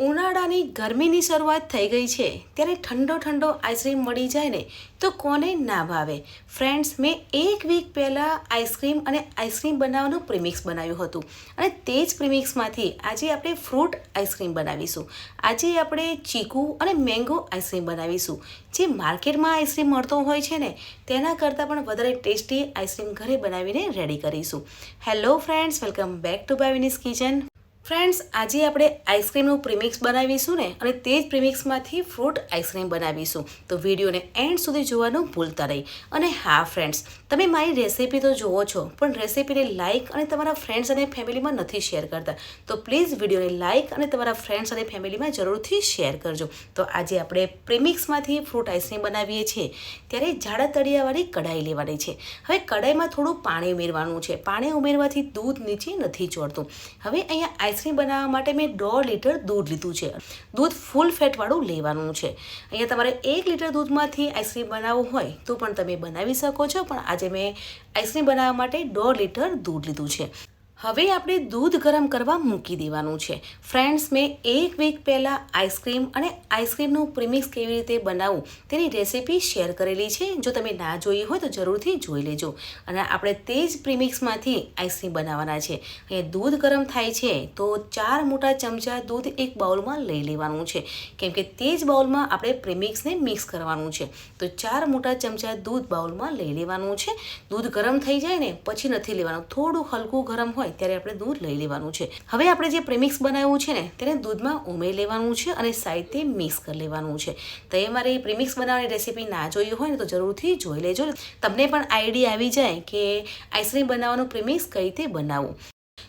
ઉનાળાની ગરમીની શરૂઆત થઈ ગઈ છે. ત્યારે ઠંડો ઠંડો આઈસ્ક્રીમ મળી જાય ને તો કોને ના ભાવે? ફ્રેન્ડ્સ, મેં એક વીક પહેલાં આઈસ્ક્રીમ અને આઈસ્ક્રીમ બનાવવાનું પ્રીમિક્સ બનાવ્યું હતું. અને તે જ પ્રીમિક્સમાંથી આજે આપણે ફ્રૂટ આઈસ્ક્રીમ બનાવીશું. આજે આપણે ચીકુ અને મેંગો આઈસ્ક્રીમ બનાવીશું. જે માર્કેટમાં આઈસ્ક્રીમ મળતો હોય છે ને, તેના કરતાં પણ વધારે ટેસ્ટી આઈસ્ક્રીમ ઘરે બનાવીને રેડી કરીશું. Hello friends welcome back to Bhavini's kitchen friends, આજે આપણે આઈસ્ક્રીમનું પ્રીમિક્સ બનાવીશું ને, અને તે જ પ્રીમિક્સમાંથી ફ્રૂટ આઈસ્ક્રીમ બનાવીશું. તો વિડીયોને એન્ડ સુધી જોવાનું ભૂલતા નહીં. અને હા, ફ્રેન્ડ્સ, તમે મારી રેસીપી તો જુઓ છો, પણ રેસીપીને લાઇક અને તમારા ફ્રેન્ડ્સ અને ફેમિલીમાં નથી શેર કરતા. તો પ્લીઝ વિડીયોને લાઇક અને તમારા ફ્રેન્ડ્સ અને ફેમિલીમાં જરૂરથી શેર કરજો. તો આજે આપણે પ્રીમિક્સમાંથી ફ્રૂટ આઈસ્ક્રીમ બનાવીએ છીએ. ત્યારે જાડા તળિયાવાળી કઢાઈ લેવાની છે. હવે કઢાઈમાં થોડું પાણી ઉમેરવાનું છે. પાણી ઉમેરવાથી દૂધ નીચે નથી ચોડતું હવે અહીંયા આઈસ્ક્રીમ બનાવવા માટે મેં દોઢ લીટર દૂધ લીધું છે. દૂધ ફૂલ ફેટવાળું લેવાનું છે. અહીંયા તમારે એક લીટર દૂધમાંથી આઈસ્ક્રીમ બનાવવું હોય તો પણ તમે બનાવી શકો છો, પણ આજે મેં આઈસ્ક્રીમ બનાવવા માટે દોઢ લીટર દૂધ લીધું છે. હવે આપણે દૂધ ગરમ કરવા મૂકી દેવાનું છે. ફ્રેન્ડ્સ મેં એક વીક પહેલાં આઈસ્ક્રીમ અને આઈસ્ક્રીમનું પ્રીમિક્સ કેવી રીતે બનાવવું તેની રેસીપી શેર કરેલી છે. જો તમે ના જોઈ હોય તો જરૂરથી જોઈ લેજો. અને આપણે તે જ પ્રીમિક્સમાંથી આઈસ્ક્રીમ બનાવવાના છે. અહીંયા દૂધ ગરમ થાય છે તો ચાર મોટા ચમચા દૂધ એક બાઉલમાં લઈ લેવાનું છે. કેમ કે તે જ બાઉલમાં આપણે પ્રીમિક્સને મિક્સ કરવાનું છે. તો ચાર મોટા ચમચા દૂધ બાઉલમાં લઈ લેવાનું છે. દૂધ ગરમ થઈ જાય ને પછી નથી લેવાનું. થોડું હલકું ગરમ હોય ત્યારે આપણે દૂધ લઈ લેવાનું છે. હવે આપણે જે પ્રેમિક્સ બનાવ્યું છે ને, તેને દૂધમાં ઉમેરી લેવાનું છે અને સાઈડથી મિક્સ કરી લેવાનું છે. તો એ મારી પ્રીમિક્સ બનાવવાની રેસીપી ના જોઈ હોય ને, તો જરૂરથી જોઈ લેજો. તમને પણ આઈડિયા આવી જાય કે આઈસ્ક્રીમ બનાવવાનું પ્રીમિક્સ કઈ રીતે બનાવવું.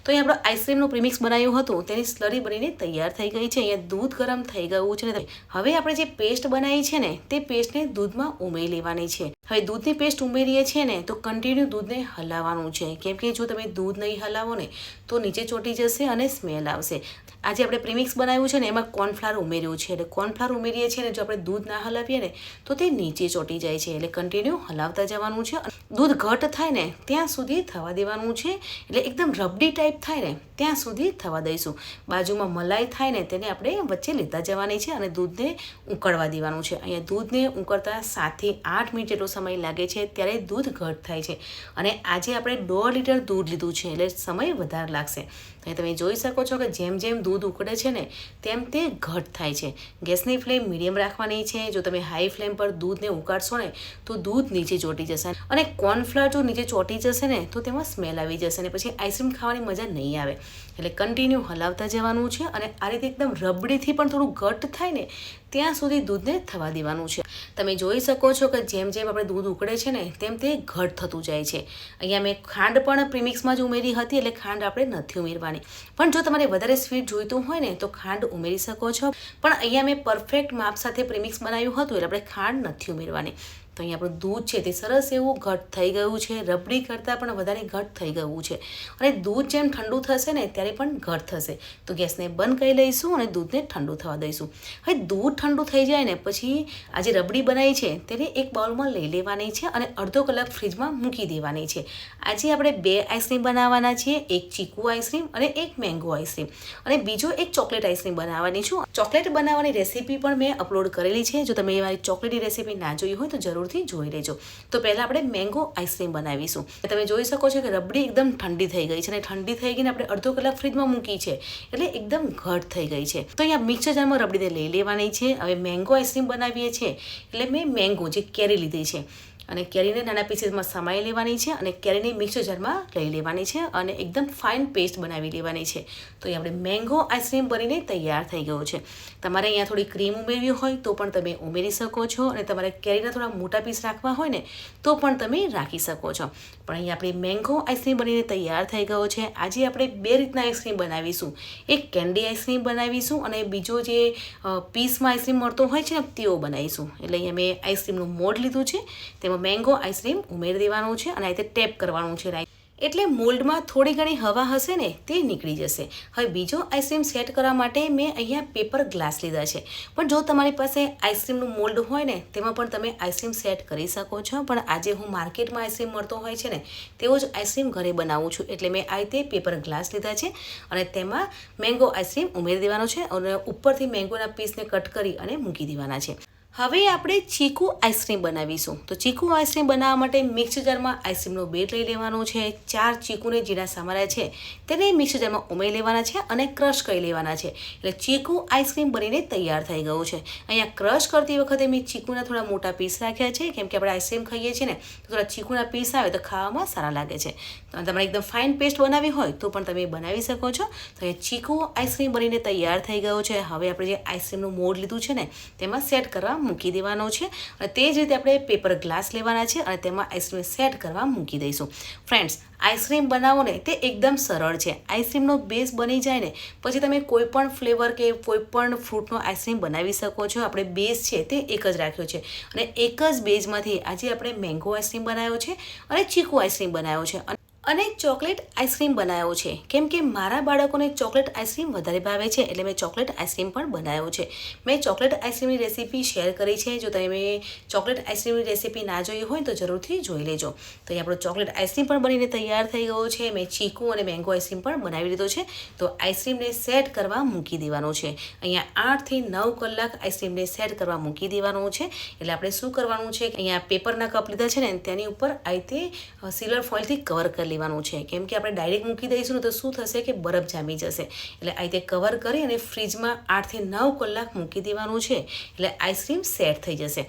તો અહીં આપણે આઈસ્ક્રીમનું પ્રીમિક્સ બનાવ્યું હતું, તેની સ્લરી બનીને તૈયાર થઈ ગઈ છે. અહીંયા દૂધ ગરમ થઈ ગયું છે હવે આપણે જે પેસ્ટ બનાવી છે ને, તે પેસ્ટને દૂધમાં ઉમેરી લેવાની છે. હવે દૂધની પેસ્ટ ઉમેરીએ છીએ ને, તો કન્ટિન્યુ દૂધને હલાવવાનું છે. કેમ કે જો તમે દૂધ નહીં હલાવો ને, તો નીચે ચોટી જશે અને સ્મેલ આવશે. આજે આપણે પ્રીમિક્સ બનાવ્યું છે ને, એમાં કોર્નફ્લાવર ઉમેર્યું છે. એટલે કોર્નફ્લાવર ઉમેરીએ છીએ ને, જો આપણે દૂધ ના હલાવીએ ને, તો તે નીચે ચોટી જાય છે. એટલે કન્ટિન્યુ હલાવતા જવાનું છે. દૂધ ઘટ થાય ને, ત્યાં સુધી થવા દેવાનું છે. એટલે એકદમ રબડી ટાઈપ થાય ને, ત્યાં સુધી થવા દઈશું. બાજુમાં મલાઈ થાય ને, તેને આપણે વચ્ચે લેતા જવાની છે અને દૂધને ઉકળવા દેવાનું છે. અહીંયા દૂધને ઉકળતા સાતથી આઠ મિનિટ જેટલો સમય લાગે છે, ત્યારે દૂધ ઘટ થાય છે. અને આજે આપણે દોઢ લીટર દૂધ લીધું છે, એટલે સમય વધારે લાગશે. તો તમે જોઈ શકો છો કે જેમ જેમ દૂધ ઉકળે છે ને, તેમ તે ઘટ થાય છે. ગેસની ફ્લેમ મીડિયમ રાખવાની છે. જો તમે હાઈ ફ્લેમ પર દૂધને ઉકાળશો ને, તો દૂધ નીચે ચોટી જશે અને કોર્નફ્લાવર જો નીચે ચોટી જશે ને, તો તેમાં સ્મેલ આવી જશે ને, પછી આઈસ્ક્રીમ ખાવાની મજા નહીં આવે. એટલે કન્ટિન્યુ હલાવતા જવાનું છે અને આ રીતે એકદમ રબડીથી પણ થોડું ઘટ થાય ને ત્યાં સુધી દૂધને થવા દેવાનું છે. તમે જોઈ શકો છો કે જેમ જેમ આપણે દૂધ ઉકળે છે ને, તેમ તે ઘટ થતું જાય છે. અહીંયા મેં ખાંડ પણ પ્રીમિક્સમાં જ ઉમેરી હતી, એટલે ખાંડ આપણે નથી ઉમેરવાની. પણ જો તમારે વધારે સ્વીટ જોઈતું હોય ને, તો ખાંડ ઉમેરી શકો છો. પણ અહીંયા મેં પરફેક્ટ માપ સાથે પ્રીમિક્સ બનાવ્યું હતું, એટલે આપણે ખાંડ નથી ઉમેરવાની. તો અહીંયા આપણું દૂધ છે તે સરસ એવું ઘટ થઈ ગયું છે. રબડી કરતાં પણ વધારે ઘટ થઈ ગયું છે. અને દૂધ જેમ ઠંડુ થશે ને ત્યારે પણ ઘટ થશે. તો ગેસને બંધ કરી લઈશું અને દૂધને ઠંડુ થવા દઈશું. હવે દૂધ ઠંડુ થઈ જાય ને પછી આ જે રબડી બનાવી છે તેને એક બાઉલમાં લઈ લેવાની છે અને અડધો કલાક ફ્રીજમાં મૂકી દેવાની છે. આજે આપણે બે આઈસ્ક્રીમ બનાવવાના છીએ, એક ચીકુ આઈસ્ક્રીમ અને એક મેંગો આઈસ્ક્રીમ. અને બીજો એક ચોકલેટ આઈસ્ક્રીમ બનાવવાની છું. ચોકલેટ બનાવવાની રેસીપી પણ મેં અપલોડ કરેલી છે. જો તમે મારી ચોકલેટની રેસીપી ના જોઈ હોય તો જરૂર જરૂરથી જોઈ લેજો. તો પહેલાં આપણે મેંગો આઈસ્ક્રીમ બનાવીશું. તમે જોઈ શકો છો કે રબડી એકદમ ઠંડી થઈ ગઈ છે અને ઠંડી થઈ ગઈને આપણે અડધો કલાક ફ્રીજમાં મૂકી છે. એટલે એકદમ ઘટ થઈ ગઈ છે. તો અહીંયા મિક્સર જારમાં રબડીને લઈ લેવાની છે. હવે મેંગો આઈસ્ક્રીમ બનાવીએ છીએ. એટલે મેં મેંગો જે કેરી લીધી છે અને કેરીને નાના પીસીસમાં સમાઈ લેવાની છે અને કેરીની મિક્સર જારમાં લઈ લેવાની છે અને એકદમ ફાઇન પેસ્ટ બનાવી લેવાની છે. તો એ આપણે મેંગો આઈસ્ક્રીમ બનીને તૈયાર થઈ ગયો છે. તમારે અહીંયા થોડી ક્રીમ ઉમેરવી હોય તો પણ તમે ઉમેરી શકો છો અને તમારે કેરીના થોડા મોટા પીસ રાખવા હોય ને તો પણ તમે રાખી શકો છો. પણ અહીંયા આપણી મેંગો આઈસ્ક્રીમ બનીને તૈયાર થઈ ગયો છે. આજે આપણે બે રીતના આઈસ્ક્રીમ બનાવીશું. એક કેન્ડી આઈસ્ક્રીમ બનાવીશું અને બીજો જે પીસમાં આઈસ્ક્રીમ મળતો હોય છે ને તેઓ બનાવીશું. એટલે અહીંયા મેં આઈસ્ક્રીમનું મોડ લીધું છે. તેમાં મેંગો આઈસ્ક્રીમ ઉમેરી દેવાનું છે અને આ રીતે ટેપ કરવાનું છે એટલે મોલ્ડમાં થોડી ઘણી હવા હશે ને તે નીકળી જશે. હવે બીજો આઈસ્ક્રીમ સેટ કરવા માટે મેં અહીંયા પેપર ગ્લાસ લીધા છે. પણ જો તમારી પાસે આઈસ્ક્રીમનું મોલ્ડ હોય ને, તેમાં પણ તમે આઈસ્ક્રીમ સેટ કરી શકો છો. પણ આજે હું માર્કેટમાં આઈસ્ક્રીમ મળતો હોય છે ને, તેવો જ આઈસ્ક્રીમ ઘરે બનાવું છું. એટલે મેં આ રીતે પેપર ગ્લાસ લીધા છે અને તેમાં મેંગો આઈસ્ક્રીમ ઉમેરી દેવાનો છે અને ઉપરથી મેંગોના પીસને કટ કરી અને મૂકી દેવાના છે. હવે આપણે ચીકુ આઈસ્ક્રીમ બનાવીશું. તો ચીકુ આઈસ્ક્રીમ બનાવવા માટે મિક્સ જારમાં આઈસ્ક્રીમનો બેટ લઈ લેવાનો છે. ચાર ચીકુને જીરા સમાર્યા છે. તેને મિક્સ જારમાં ઉમેરી લેવાના છે અને ક્રશ કરી લેવાના છે. એટલે ચીકુ આઈસ્ક્રીમ બનીને તૈયાર થઈ ગયું છે. અહીંયા ક્રશ કરતી વખતે મેં ચીકુના થોડા મોટા પીસ રાખ્યા છે. કેમ કે આપણે આઈસ્ક્રીમ ખાઈએ છીએ ને, તો થોડા ચીકુના પીસ આવે તો ખાવામાં સારા લાગે છે. તો તમારે એકદમ ફાઇન પેસ્ટ બનાવી હોય તો પણ તમે બનાવી શકો છો. તો એ ચીકુ આઈસ્ક્રીમ બનીને તૈયાર થઈ ગયો છે. હવે આપણે જે આઈસ્ક્રીમનું મોડ લીધું છે ને, તેમાં સેટ કરવા મૂકી દેવાનો છે અને તે જ રીતે આપણે પેપર ગ્લાસ લેવાના છે અને તેમાં આઈસ્ક્રીમ સેટ કરવા મૂકી દઈશું. ફ્રેન્ડ્સ આઈસ્ક્રીમ બનાવો ને તે એકદમ સરળ છે. આઈસ્ક્રીમનો બેઝ બની જાય ને પછી તમે કોઈપણ ફ્લેવર કે કોઈપણ ફ્રૂટનો આઈસ્ક્રીમ બનાવી શકો છો. આપણે બેઝ છે તે એક જ રાખ્યો છે. અને એક જ બેઝમાંથી આજે આપણે મેંગો આઈસ્ક્રીમ બનાવ્યો છે અને ચીકુ આઈસ્ક્રીમ બનાવ્યો છે. અને ચોકલેટ આઈસ્ક્રીમ બનાવ્યો છે. કેમ કે મારા બાળકોને ચોકલેટ આઈસ્ક્રીમ વધારે ભાવે છે, એટલે મેં ચોકલેટ આઈસ્ક્રીમ પણ બનાવ્યો છે. મેં ચોકલેટ આઈસ્ક્રીમની રેસીપી શેર કરી છે. જો તમે ચોકલેટ આઈસ્ક્રીમની રેસીપી ના જોઈ હોય તો જરૂરથી જોઈ લેજો. તો અહીં આપણો ચોકલેટ આઈસ્ક્રીમ પણ બનીને તૈયાર થઈ ગયો છે. મેં ચીકુ અને મેંગો આઈસ્ક્રીમ પણ બનાવી લીધો છે. તો આઈસ્ક્રીમને સેટ કરવા મૂકી દેવાનો છે. અહીંયા આઠથી નવ કલાક આઈસ્ક્રીમને સેટ કરવા મૂકી દેવાનું છે. એટલે આપણે શું કરવાનું છે? અહીંયા પેપરના કપ લીધા છે ને તેની ઉપર આ રીતે સિલ્વર ફોઇલથી કવર કરી લેવાનું છે. કેમ કે આપણે ડાયરેક્ટ મૂકી દઈશું ને તો શું થશે કે બરફ જામી જશે. એટલે આ રીતે કવર કરી અને ફ્રીજમાં આઠથી નવ કલાક મૂકી દેવાનું છે. એટલે આઈસ્ક્રીમ સેટ થઈ જશે.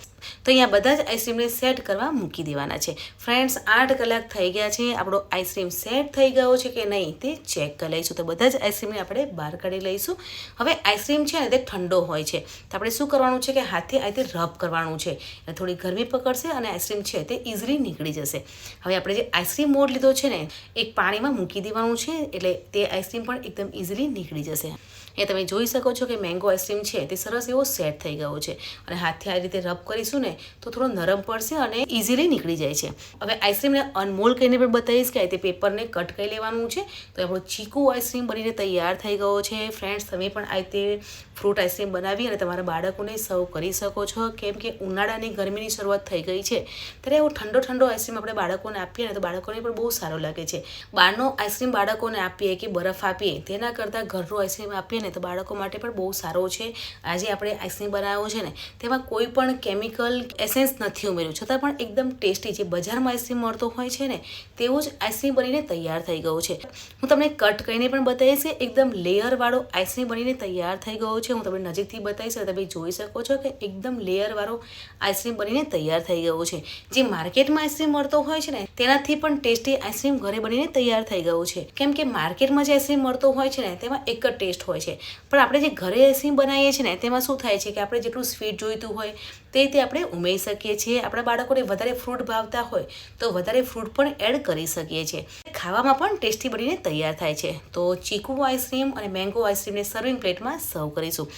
તો અહીંયા બધા જ આઈસ્ક્રીમને સેટ કરવા મૂકી દેવાના છે. ફ્રેન્ડ્સ આઠ કલાક થઈ ગયા છે. આપણો આઈસ્ક્રીમ સેટ થઈ ગયો છે કે નહીં તે ચેક કરી લઈશું. તો બધા જ આઈસ્ક્રીમને આપણે બહાર કાઢી લઈશું. હવે આઈસ્ક્રીમ છે ને તે ઠંડો હોય છે. તો આપણે શું કરવાનું છે કે હાથે આ રીતે રબ કરવાનું છે. એટલે થોડી ગરમી પકડશે અને આઈસ્ક્રીમ છે તે ઇઝીલી નીકળી જશે. હવે આપણે જે આઈસ્ક્રીમ મોડ લીધો છે ને એક પાણીમાં મૂકી દેવાનું છે એટલે તે આઈસ્ક્રીમ પણ એકદમ ઇઝીલી નીકળી જશે. એ તમે જોઈ શકો છો કે મેંગો આઈસ્ક્રીમ છે તે સરસ એવો સેટ થઈ ગયો છે. અને હાથથી આ રીતે રબ કરીશું ને, તો થોડો નરમ પડશે અને ઇઝીલી નીકળી જાય છે. હવે આઈસ્ક્રીમને અનમોલ કરીને પણ બતાવીશ કે આ રીતે પેપરને કટ કરી લેવાનું છે. તો આપણો ચીકુ આઈસ્ક્રીમ બનીને તૈયાર થઈ ગયો છે. ફ્રેન્ડ્સ તમે પણ આ રીતે ફ્રૂટ આઈસ્ક્રીમ બનાવી અને તમારા બાળકોને સર્વ કરી શકો છો. કેમ કે ઉનાળાની ગરમીની શરૂઆત થઈ ગઈ છે. ત્યારે એવો ઠંડો ઠંડો આઈસ્ક્રીમ આપણે બાળકોને આપીએ ને તો બાળકોને પણ બહુ સારો લાગે છે. બહારનો આઈસ્ક્રીમ બાળકોને આપીએ કે બરફ આપીએ, તેના કરતાં ઘરનું આઈસ્ક્રીમ આપીએ ને તો બાળકો માટે પણ બહુ સારો છે. આજે આપણે આઈસ્ક્રીમ બનાવ્યો છે ને, તેમાં કોઈ પણ કેમિકલ એસેન્સ નથી ઉમેર્યું. છતાં પણ એકદમ ટેસ્ટી જે બજારમાં આઈસ્ક્રીમ મળતો હોય છે ને, તેવું જ આઈસ્ક્રીમ બનીને તૈયાર થઈ ગયું છે. હું તમને કટ કરીને પણ બતાવીશ કે એકદમ લેયરવાળો આઈસ્ક્રીમ બનીને તૈયાર થઈ ગયો છે. હું તમને નજીકથી બતાવીશ તમે જોઈ શકો છો કે એકદમ લેયરવાળો આઈસ્ક્રીમ બનીને તૈયાર થઈ ગયો છે. જે માર્કેટમાં આઈસ્ક્રીમ મળતો હોય છે ને, તેનાથી પણ ટેસ્ટી આઈસ્ક્રીમ ઘરે બનીને તૈયાર થઈ ગયું છે. કેમ કે માર્કેટમાં જે આઈસ્ક્રીમ મળતો હોય છે ને, તેમાં એક જ ટેસ્ટ હોય છે. પણ આપણે જે ઘરે આઈસ્ક્રીમ બનાવીએ છીએ ને, તેમાં શું થાય છે કે આપણે જેટલું સ્વીટ જોઈતું હોય, તે રીતે આપણે ઉમેરી શકીએ છીએ. આપણા બાળકોને વધારે ફ્રૂટ ભાવતા હોય, તો વધારે ફ્રૂટ પણ એડ કરી શકીએ છીએ. ખાવામાં પણ ટેસ્ટી બનીને તૈયાર થાય છે. તો ચીકુ આઈસ્ક્રીમ અને મેંગો આઈસ્ક્રીમને સર્વિંગ પ્લેટમાં સર્વ કરીશું.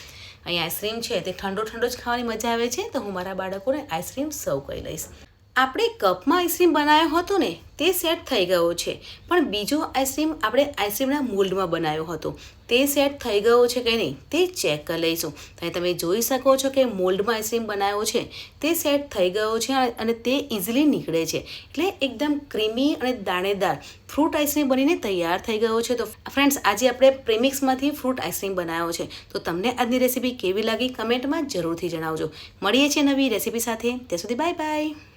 અહીં આઈસ્ક્રીમ છે, તે ઠંડો ઠંડો જ ખાવાની મજા આવે છે, તો હું મારા બાળકોને આઈસ્ક્રીમ સર્વ કરી લઈશ. આપણે કપમાં આઈસ્ક્રીમ બનાવ્યો હતો ને, તે સેટ થઈ ગયો છે. પણ બીજો આઈસ્ક્રીમ આપણે આઈસ્ક્રીમના મોલ્ડમાં બનાવ્યો હતો. તે સેટ થઈ ગયો છે કે નહીં, તે ચેક કરી લઈશું. તો તમે જોઈ શકો છો કે મોલ્ડમાં આઈસ્ક્રીમ બનાવ્યો છે. તે સેટ થઈ ગયો છે અને તે ઇઝીલી નીકળે છે. એટલે એકદમ ક્રીમી અને દાણેદાર ફ્રૂટ આઈસ્ક્રીમ બનીને તૈયાર થઈ ગયો છે. તો ફ્રેન્ડ્સ આજે આપણે પ્રેમિક્સમાંથી ફ્રૂટ આઈસ્ક્રીમ બનાવ્યો છે. તો તમને આજની રેસીપી કેવી લાગી કમેન્ટમાં જરૂરથી જણાવજો. મળીએ છીએ નવી રેસીપી સાથે. ત્યાં સુધી બાય બાય